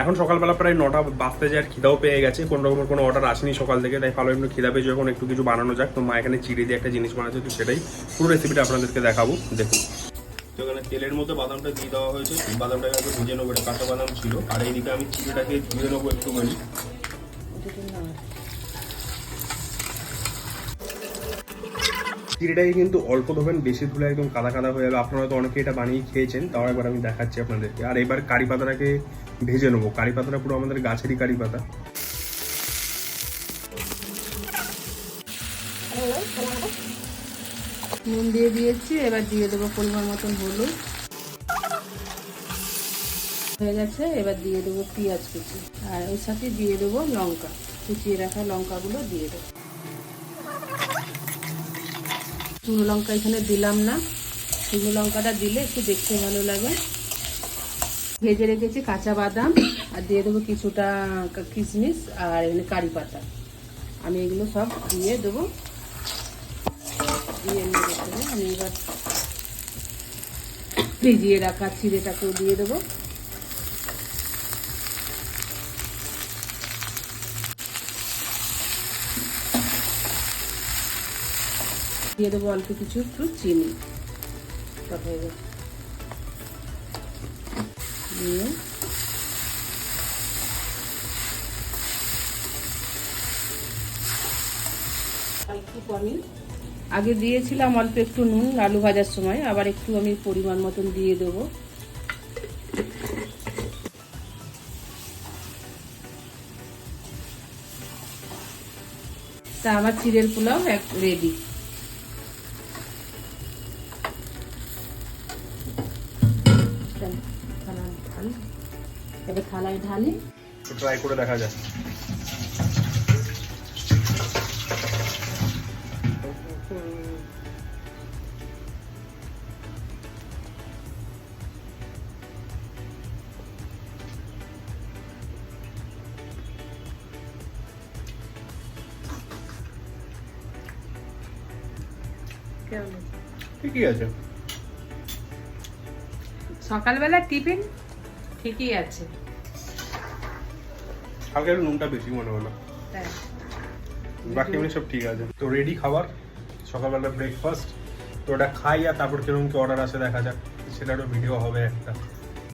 এখন সকালবেলা প্রায় নটা বাজতে যায়, আর খিদাও পেয়ে গেছে। কোনো রকমের কোনো অর্ডার আসেনি সকাল থেকে, তাই ভালো একটু খিদা পেয়েছে যখন একটু কিছু বানানো যাক। তো মা এখানে চিড়ে দিয়ে একটা জিনিস বানাচ্ছে, তো সেটাই পুরো রেসিপিটা আপনাদেরকে দেখাবো। দেখুন। তো এখানে তেলের মধ্যে বাদামটা দিয়ে দেওয়া হয়েছে। বাদামটাকে একটু ভেজে নেব, এটা কাঁচা বাদাম ছিল। আর এইদিকে আমি চিড়েটাকে ধুয়ে নেব একটুখানি। চিড়েটাকে কিন্তু অল্প ধোবেন, বেশি ধুলে একদম কাদা কাদা হয়ে যাবে। আপনারা তো অনেকে এটা বানিয়ে খেয়েছেন, তাও একবার আমি দেখাচ্ছি আপনাদেরকে। আর এবার কারি পাতাটাকে ভেজে নেব। কারি পাতাটা পুরো আমাদের গাছেরই কারি পাতা। নুন দিয়ে দিয়েছি, এবার দিয়ে দেবো পরিমাণ মতন হলুদ। হয়ে গেছে, এবার দিয়ে দেবো পেঁয়াজ কুচি। আর ওর সাথে দিয়ে দেবো লঙ্কা। কুচিয়ে রাখা লঙ্কাগুলো দিয়ে দেবো। শুকনো লঙ্কা এখানে দিলাম না। শুকনো লঙ্কাটা দিলে একটু দেখতে ভালো লাগে। ভেজে রেখেছি কাঁচা বাদাম আর দিয়ে দেবো কিছুটা কিশমিশ আর এখানে কারি পাতা। আমি এগুলো সব দিয়ে দেবো। দিয়ে আমি এবার ভিজিয়ে রাখা চিড়েটাকেও দিয়ে দেবো। দিয়ে দেবো অল্প কিছু একটু চিনি। দিয়ে আগে দিয়েছিলাম অল্প একটু নুন আলু ভাজার সময়, আবার একটু আমি পরিমাণ মতন দিয়ে দেবো। তা আমার চিড়ের পোলাও এক রেডি এবার থালায় ঢালি। তো ট্রাই করে দেখা যায় ঠিকই আছে। সকালবেলা টিফিন ঠিকই আছে। হালকা একটু নুনটা বেশি মনে হলো। বাকি এমনি সব ঠিক আছে। তো রেডি খাবার সকালবেলা ব্রেকফাস্ট তো ওটা খাই আর তারপর কীরকম কি অর্ডার আসে দেখা যাক। সেটারও ভিডিও হবে একটা।